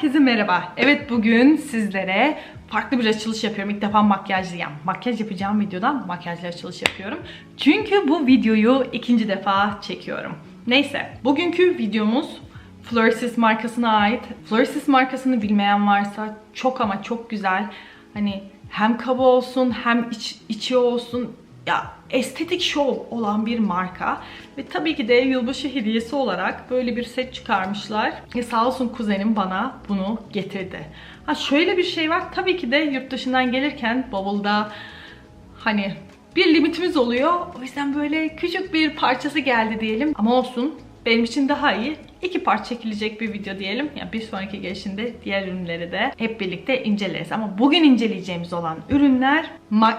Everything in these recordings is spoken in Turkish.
Herkese merhaba. Evet bugün sizlere farklı bir açılış yapıyorum. İlk defa makyajlıyım. Makyaj yapacağım videodan makyajlı açılış yapıyorum. Çünkü bu videoyu ikinci defa çekiyorum. Neyse, bugünkü videomuz Florisys markasına ait. Florisys markasını bilmeyen varsa çok ama çok güzel. Hani hem kaba olsun hem iç, içi olsun ya estetik şov olan bir marka ve tabii ki de yılbaşı hediyesi olarak böyle bir set çıkarmışlar. E sağ olsun kuzenim bana bunu getirdi. Ha şöyle bir şey var. Tabii ki de yurt dışından gelirken bavulda hani bir limitimiz oluyor. O yüzden böyle küçük bir parçası geldi diyelim. Ama olsun benim için daha iyi. İki part çekilecek bir video diyelim. Yani bir sonraki gelişinde diğer ürünleri de hep birlikte inceleriz. Ama bugün inceleyeceğimiz olan ürünler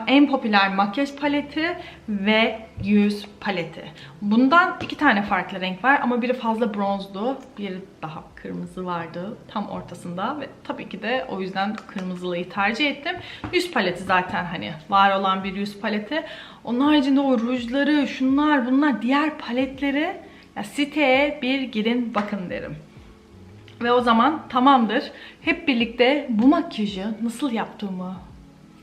en popüler makyaj paleti ve yüz paleti. Bundan iki tane farklı renk var ama biri fazla bronzdu, biri daha kırmızı vardı tam ortasında ve tabii ki de o yüzden kırmızılıyı tercih ettim. Yüz paleti zaten hani var olan bir yüz paleti. Onun haricinde o rujları, şunlar, bunlar diğer paletleri ya siteye bir girin bakın derim. Ve o zaman tamamdır. Hep birlikte bu makyajı nasıl yaptığımı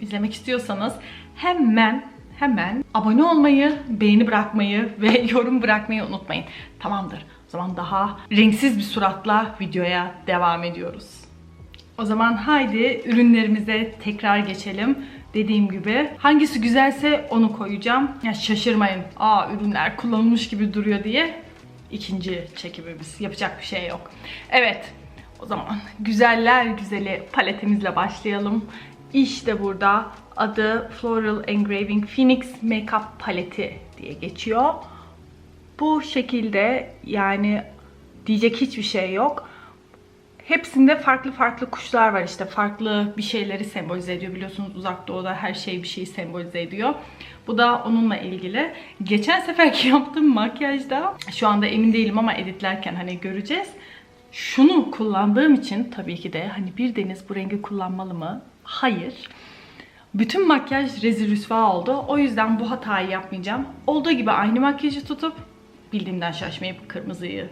izlemek istiyorsanız hemen hemen abone olmayı, beğeni bırakmayı ve yorum bırakmayı unutmayın. Tamamdır. O zaman daha renksiz bir suratla videoya devam ediyoruz. O zaman haydi ürünlerimize tekrar geçelim. Dediğim gibi hangisi güzelse onu koyacağım. Ya şaşırmayın. Aa ürünler kullanılmış gibi duruyor diye ikinci çekimimiz. Yapacak bir şey yok. Evet. O zaman güzeller güzeli paletimizle başlayalım. İşte burada adı Floral Engraving Phoenix Makeup Paleti diye geçiyor. Bu şekilde yani diyecek hiçbir şey yok. Hepsinde farklı farklı kuşlar var işte farklı bir şeyleri sembolize ediyor biliyorsunuz uzak doğuda her şey bir şeyi sembolize ediyor. Bu da onunla ilgili. Geçen seferki yaptığım makyajda şu anda emin değilim ama editlerken hani göreceğiz. Şunu kullandığım için tabii ki de hani bir deniz bu rengi kullanmalı mı? Hayır. Bütün makyaj rezil rüsva oldu. O yüzden bu hatayı yapmayacağım. Olduğu gibi aynı makyajı tutup bildiğimden şaşmayıp kırmızıyı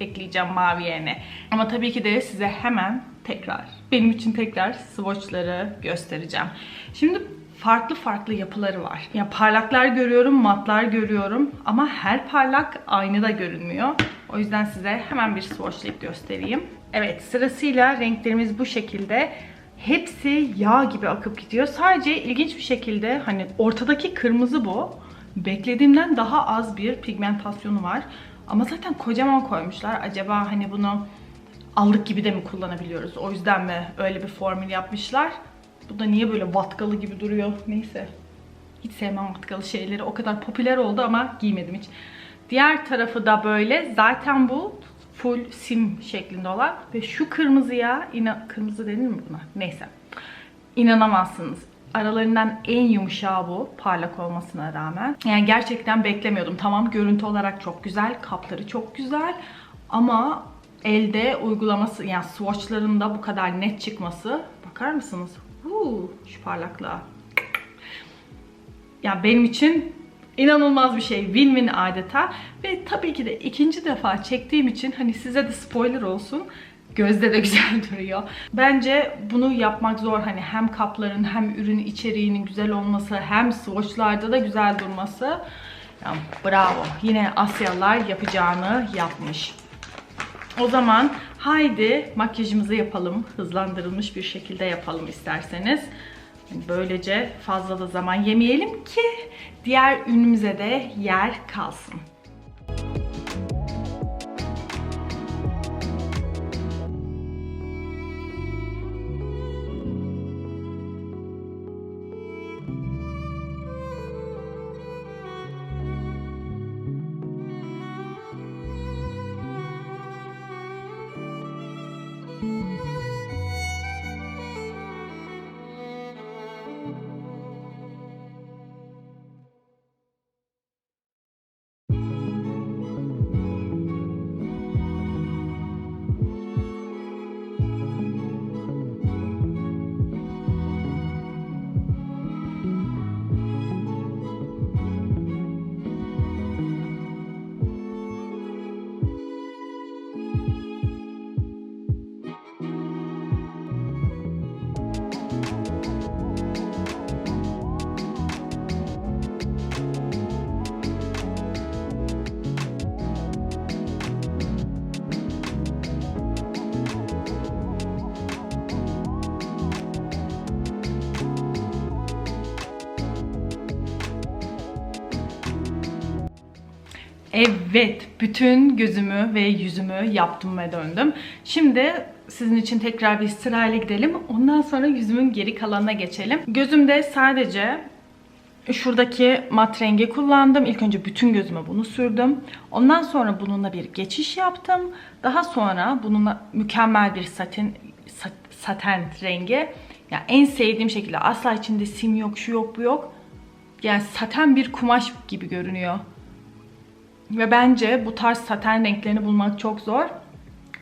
ekleyeceğim mavi yerine. Ama tabii ki de size hemen tekrar, benim için tekrar swatchları göstereceğim. Şimdi farklı farklı yapıları var. Ya parlaklar görüyorum, matlar görüyorum ama her parlak aynı da görünmüyor. O yüzden size hemen bir swatchlayıp göstereyim. Evet, sırasıyla renklerimiz bu şekilde. Hepsi yağ gibi akıp gidiyor. Sadece ilginç bir şekilde hani ortadaki kırmızı bu. Beklediğimden daha az bir pigmentasyonu var. Ama zaten kocaman koymuşlar. Acaba hani bunu aldık gibi de mi kullanabiliyoruz? O yüzden mi öyle bir formül yapmışlar? Bu da niye böyle vatkalı gibi duruyor? Neyse. Hiç sevmem vatkalı şeyleri. O kadar popüler oldu ama giymedim hiç. Diğer tarafı da böyle. Zaten bu full sim şeklinde olan. Ve şu kırmızıya, ina kırmızı denir mi buna? Neyse. İnanamazsınız. Aralarından en yumuşağı bu. Parlak olmasına rağmen. Yani gerçekten beklemiyordum. Tamam görüntü olarak çok güzel. Kapları çok güzel. Ama elde uygulaması yani swatchlarında bu kadar net çıkması. Bakar mısınız? Uuu şu parlaklığa. Ya benim için inanılmaz bir şey. Win-win adeta. Ve tabii ki de ikinci defa çektiğim için hani size de spoiler olsun. Gözde de güzel duruyor. Bence bunu yapmak zor. Hani hem kapların hem ürün içeriğinin güzel olması hem swatchlarda da güzel durması. Yani bravo. Yine Asyalılar yapacağını yapmış. O zaman haydi makyajımızı yapalım. Hızlandırılmış bir şekilde yapalım isterseniz. Böylece fazla da zaman yemeyelim ki diğer ürünümüze de yer kalsın. Evet, bütün gözümü ve yüzümü yaptım ve döndüm. Şimdi sizin için tekrar bir sırayla gidelim. Ondan sonra yüzümün geri kalanına geçelim. Gözümde sadece şuradaki mat rengi kullandım. İlk önce bütün gözüme bunu sürdüm. Ondan sonra bununla bir geçiş yaptım. Daha sonra bununla mükemmel bir satin sat- saten rengi. Yani en sevdiğim şekilde asla içinde sim yok, şu yok, bu yok. Yani saten bir kumaş gibi görünüyor. Ve bence bu tarz saten renklerini bulmak çok zor.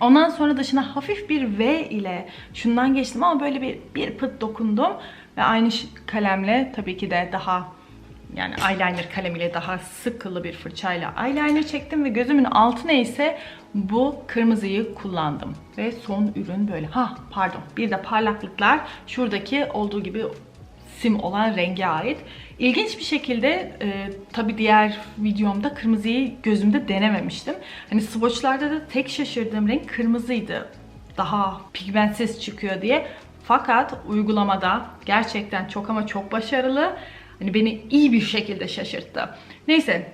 Ondan sonra dışına hafif bir V ile şundan geçtim ama böyle bir, bir pıt dokundum. Ve aynı kalemle tabii ki de daha yani eyeliner kalemiyle daha sıkılı bir fırçayla eyeliner çektim ve gözümün altına ise bu kırmızıyı kullandım. Ve son ürün böyle. Ha pardon bir de parlaklıklar şuradaki olduğu gibi sim olan renge ait. İlginç bir şekilde e, tabi diğer videomda kırmızıyı gözümde denememiştim. Hani swatchlarda da tek şaşırdığım renk kırmızıydı. Daha pigmentsiz çıkıyor diye. Fakat uygulamada gerçekten çok ama çok başarılı. Hani beni iyi bir şekilde şaşırttı. Neyse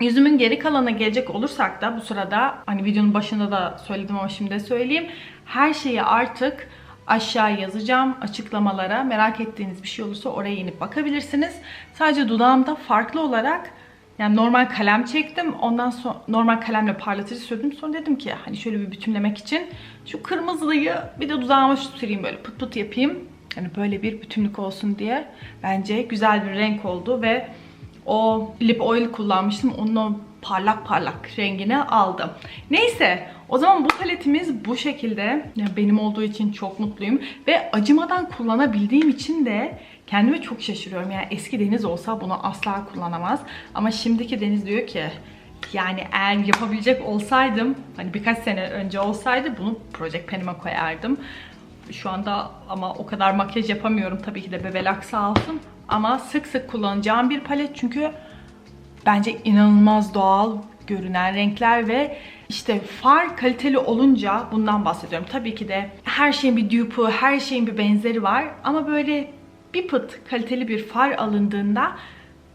Yüzümün geri kalanına gelecek olursak da bu sırada hani videonun başında da söyledim ama şimdi de söyleyeyim. Her şeyi artık aşağı yazacağım açıklamalara. Merak ettiğiniz bir şey olursa oraya inip bakabilirsiniz. Sadece dudağımda farklı olarak yani normal kalem çektim. Ondan sonra normal kalemle parlatıcı sürdüm. Sonra dedim ki hani şöyle bir bütünlemek için şu kırmızıyı bir de dudağıma süreyim böyle pıt pıt yapayım. Hani böyle bir bütünlük olsun diye. Bence güzel bir renk oldu ve o lip oil kullanmıştım. Onun o parlak parlak rengini aldım. Neyse o zaman bu paletimiz bu şekilde. Benim olduğu için çok mutluyum. Ve acımadan kullanabildiğim için de kendime çok şaşırıyorum. Yani eski Deniz olsa bunu asla kullanamaz. Ama şimdiki Deniz diyor ki yani eğer yapabilecek olsaydım hani birkaç sene önce olsaydı bunu Project Pen'ime koyardım. Şu anda ama o kadar makyaj yapamıyorum tabii ki de bebelak sağ olsun. Ama sık sık kullanacağım bir palet çünkü bence inanılmaz doğal görünen renkler ve işte far kaliteli olunca bundan bahsediyorum. Tabii ki de her şeyin bir dupe'u, her şeyin bir benzeri var ama böyle bir pıt kaliteli bir far alındığında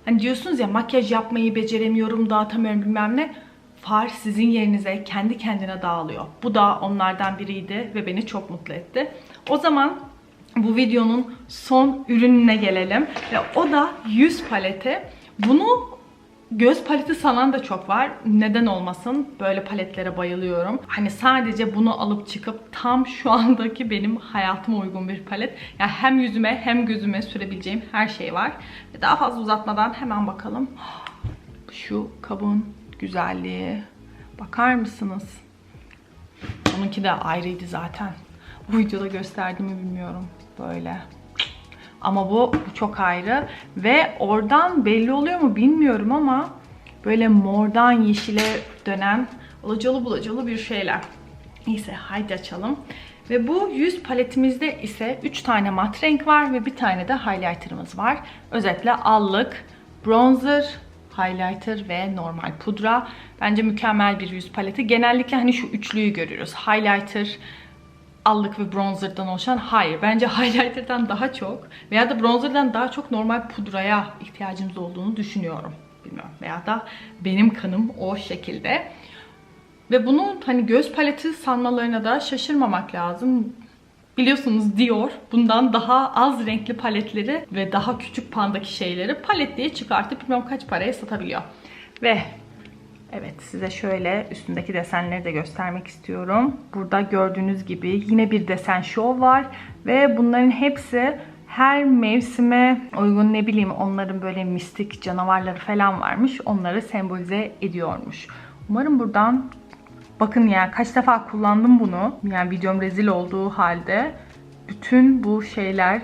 hani diyorsunuz ya makyaj yapmayı beceremiyorum, dağıtamıyorum bilmem ne. Far sizin yerinize kendi kendine dağılıyor. Bu da onlardan biriydi ve beni çok mutlu etti. O zaman bu videonun son ürününe gelelim. Ve o da yüz paleti. Bunu göz paleti sanan da çok var. Neden olmasın? Böyle paletlere bayılıyorum. Hani sadece bunu alıp çıkıp tam şu andaki benim hayatıma uygun bir palet. Yani hem yüzüme hem gözüme sürebileceğim her şey var. Ve daha fazla uzatmadan hemen bakalım. Şu kabın güzelliği. Bakar mısınız? Onunki de ayrıydı zaten. Bu videoda gösterdim mi bilmiyorum. Böyle. Ama bu, çok ayrı. Ve oradan belli oluyor mu bilmiyorum ama böyle mordan yeşile dönen alacalı bulacalı bir şeyler. Neyse haydi açalım. Ve bu yüz paletimizde ise 3 tane mat renk var ve bir tane de highlighter'ımız var. Özetle allık, bronzer, highlighter ve normal pudra. Bence mükemmel bir yüz paleti. Genellikle hani şu üçlüyü görüyoruz. Highlighter, allık ve bronzerdan oluşan hayır. Bence highlighter'dan daha çok veya da bronzerdan daha çok normal pudraya ihtiyacımız olduğunu düşünüyorum. Bilmiyorum. Veya da benim kanım o şekilde. Ve bunu hani göz paleti sanmalarına da şaşırmamak lazım. Biliyorsunuz Dior bundan daha az renkli paletleri ve daha küçük pandaki şeyleri palet diye çıkartıp bilmem kaç paraya satabiliyor. Ve Evet size şöyle üstündeki desenleri de göstermek istiyorum. Burada gördüğünüz gibi yine bir desen şov var. Ve bunların hepsi her mevsime uygun ne bileyim onların böyle mistik canavarları falan varmış. Onları sembolize ediyormuş. Umarım buradan bakın ya kaç defa kullandım bunu. Yani videom rezil olduğu halde bütün bu şeyler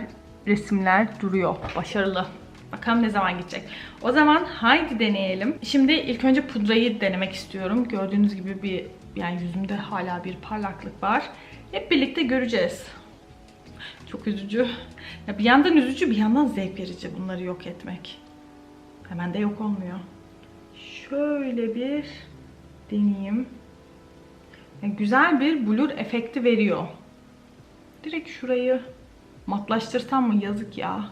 resimler duruyor. Başarılı. Bakalım ne zaman gidecek. O zaman haydi deneyelim. Şimdi ilk önce pudrayı denemek istiyorum. Gördüğünüz gibi bir yani yüzümde hala bir parlaklık var. Hep birlikte göreceğiz. Çok üzücü. Ya bir yandan üzücü bir yandan zevk verici bunları yok etmek. Hemen de yok olmuyor. Şöyle bir deneyeyim. Yani güzel bir blur efekti veriyor. Direkt şurayı matlaştırsam mı yazık ya.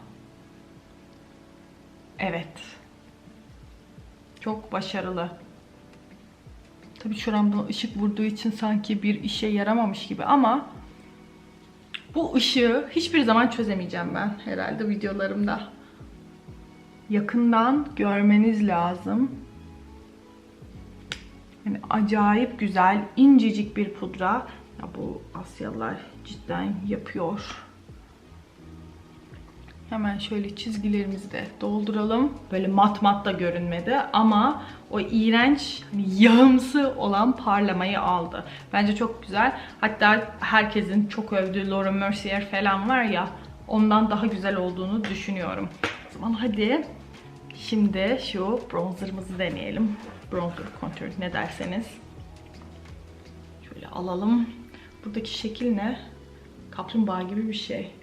Evet. Çok başarılı. Tabii şuramdan ışık vurduğu için sanki bir işe yaramamış gibi ama bu ışığı hiçbir zaman çözemeyeceğim ben herhalde videolarımda. Yakından görmeniz lazım. Yani acayip güzel, incecik bir pudra. Ya bu Asyalılar cidden yapıyor. Hemen şöyle çizgilerimizi de dolduralım. Böyle mat mat da görünmedi ama o iğrenç hani yağımsı olan parlamayı aldı. Bence çok güzel. Hatta herkesin çok övdüğü Laura Mercier falan var ya ondan daha güzel olduğunu düşünüyorum. O zaman hadi şimdi şu bronzerımızı deneyelim. Bronzer contour ne derseniz. Şöyle alalım. Buradaki şekil ne? Kaplumbağa gibi bir şey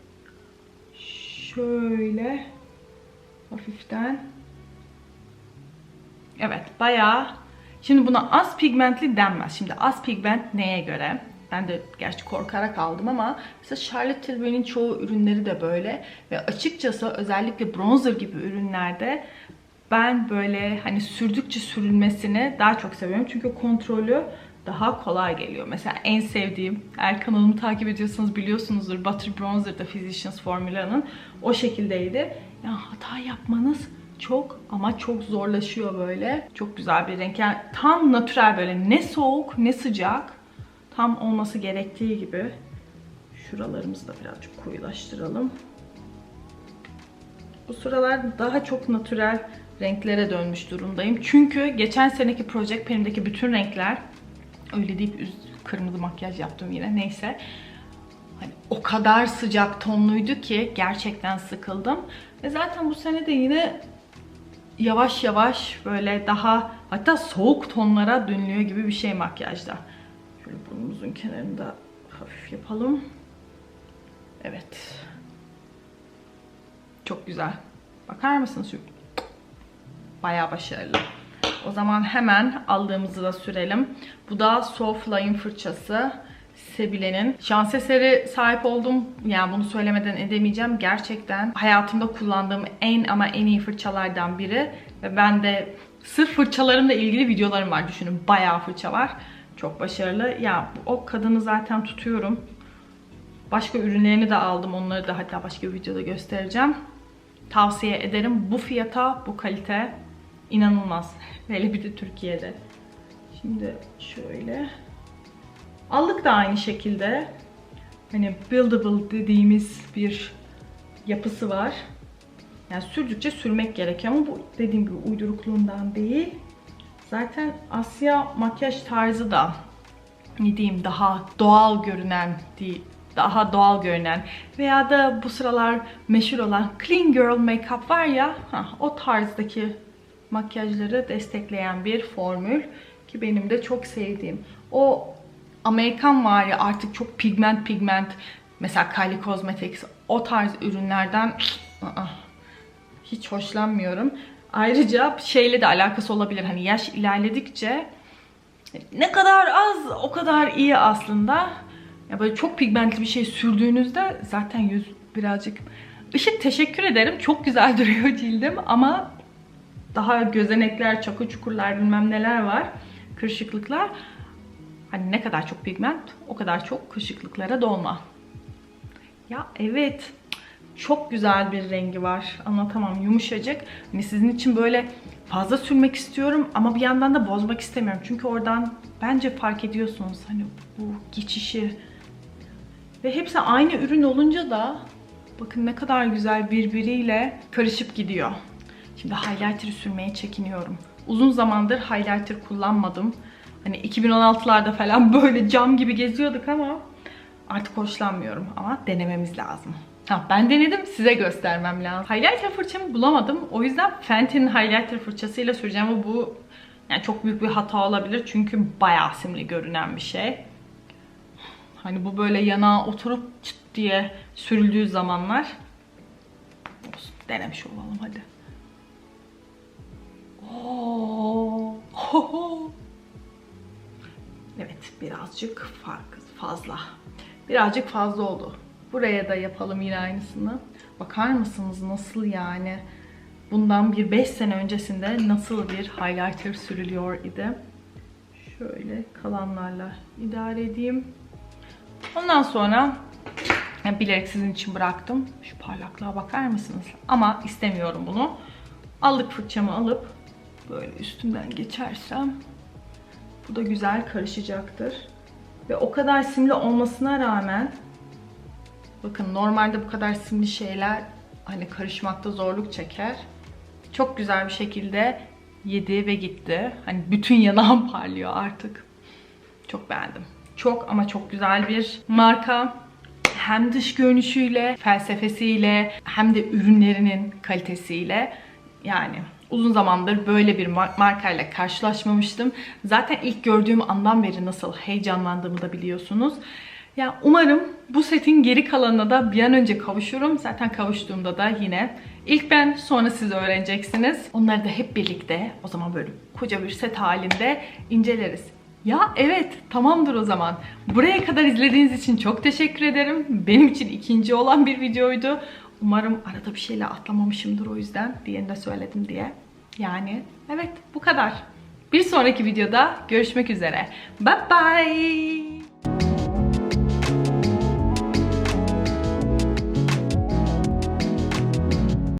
şöyle hafiften evet bayağı şimdi buna az pigmentli denmez. Şimdi az pigment neye göre? Ben de gerçi korkarak aldım ama mesela Charlotte Tilbury'nin çoğu ürünleri de böyle ve açıkçası özellikle bronzer gibi ürünlerde ben böyle hani sürdükçe sürülmesini daha çok seviyorum. Çünkü kontrolü daha kolay geliyor. Mesela en sevdiğim, eğer kanalımı takip ediyorsanız biliyorsunuzdur Butter Bronzer'da Physicians Formula'nın o şekildeydi. Ya hata yapmanız çok ama çok zorlaşıyor böyle. Çok güzel bir renk. Yani tam natürel böyle ne soğuk ne sıcak. Tam olması gerektiği gibi. Şuralarımızı da birazcık koyulaştıralım. Bu sıralar daha çok natürel renklere dönmüş durumdayım. Çünkü geçen seneki Project Pen'deki bütün renkler öyle deyip kırmızı makyaj yaptım yine neyse. Hani o kadar sıcak tonluydu ki gerçekten sıkıldım. Ve zaten bu sene de yine yavaş yavaş böyle daha hatta soğuk tonlara dönülüyor gibi bir şey makyajda. Şöyle burnumuzun kenarında hafif yapalım. Evet. Çok güzel. Bakar mısınız şu? Bayağı başarılı. O zaman hemen aldığımızı da sürelim. Bu da Soft Line fırçası. Sebile'nin. Şans eseri sahip oldum. Yani bunu söylemeden edemeyeceğim. Gerçekten hayatımda kullandığım en ama en iyi fırçalardan biri. Ve ben de sırf fırçalarımla ilgili videolarım var. Düşünün bayağı fırça var. Çok başarılı. Ya o kadını zaten tutuyorum. Başka ürünlerini de aldım. Onları da hatta başka bir videoda göstereceğim. Tavsiye ederim. Bu fiyata, bu kalite inanılmaz. Hele bir de Türkiye'de. Şimdi şöyle. Allık da aynı şekilde. Hani buildable dediğimiz bir yapısı var. Yani sürdükçe sürmek gerekiyor ama bu dediğim gibi uydurukluğundan değil. Zaten Asya makyaj tarzı da ne diyeyim daha doğal görünen değil daha doğal görünen veya da bu sıralar meşhur olan clean girl makeup var ya ha, o tarzdaki makyajları destekleyen bir formül ki benim de çok sevdiğim. O Amerikan var ya artık çok pigment pigment mesela Kylie Cosmetics o tarz ürünlerden hiç hoşlanmıyorum. Ayrıca şeyle de alakası olabilir. Hani yaş ilerledikçe ne kadar az o kadar iyi aslında. Ya böyle çok pigmentli bir şey sürdüğünüzde zaten yüz birazcık Işık teşekkür ederim. Çok güzel duruyor cildim ama daha gözenekler, çakı çukurlar bilmem neler var. Kırışıklıklar. Hani ne kadar çok pigment o kadar çok kırışıklıklara dolma. Ya evet çok güzel bir rengi var. Anlatamam yumuşacık. Hani sizin için böyle fazla sürmek istiyorum ama bir yandan da bozmak istemiyorum. Çünkü oradan bence fark ediyorsunuz hani bu geçişi. Ve hepsi aynı ürün olunca da bakın ne kadar güzel birbiriyle karışıp gidiyor. Şimdi highlighter sürmeye çekiniyorum. Uzun zamandır highlighter kullanmadım. Hani 2016'larda falan böyle cam gibi geziyorduk ama artık hoşlanmıyorum ama denememiz lazım. Ha, ben denedim size göstermem lazım. Highlighter fırçamı bulamadım. O yüzden Fenty'nin highlighter fırçasıyla süreceğim ama bu yani çok büyük bir hata olabilir çünkü bayağı simli görünen bir şey. Hani bu böyle yana oturup çıt diye sürüldüğü zamanlar olsun denemiş olalım hadi. Evet birazcık fark fazla. Birazcık fazla oldu. Buraya da yapalım yine aynısını. Bakar mısınız nasıl yani? Bundan bir 5 sene öncesinde nasıl bir highlighter sürülüyor idi? Şöyle kalanlarla idare edeyim. Ondan sonra yani bilerek sizin için bıraktım. Şu parlaklığa bakar mısınız? Ama istemiyorum bunu. Allık fırçamı alıp böyle üstünden geçersem bu da güzel karışacaktır. Ve o kadar simli olmasına rağmen bakın normalde bu kadar simli şeyler hani karışmakta zorluk çeker. Çok güzel bir şekilde yedi ve gitti. Hani bütün yanağım parlıyor artık. Çok beğendim. Çok ama çok güzel bir marka. Hem dış görünüşüyle, felsefesiyle hem de ürünlerinin kalitesiyle yani uzun zamandır böyle bir mar- markayla karşılaşmamıştım. Zaten ilk gördüğüm andan beri nasıl heyecanlandığımı da biliyorsunuz. Ya umarım bu setin geri kalanına da bir an önce kavuşurum. Zaten kavuştuğumda da yine ilk ben sonra siz öğreneceksiniz. Onları da hep birlikte o zaman böyle koca bir set halinde inceleriz. Ya evet tamamdır o zaman. Buraya kadar izlediğiniz için çok teşekkür ederim. Benim için ikinci olan bir videoydu. Umarım arada bir şeyle atlamamışımdır o yüzden. Diğerini de söyledim diye. Yani evet bu kadar. Bir sonraki videoda görüşmek üzere. Bye bye.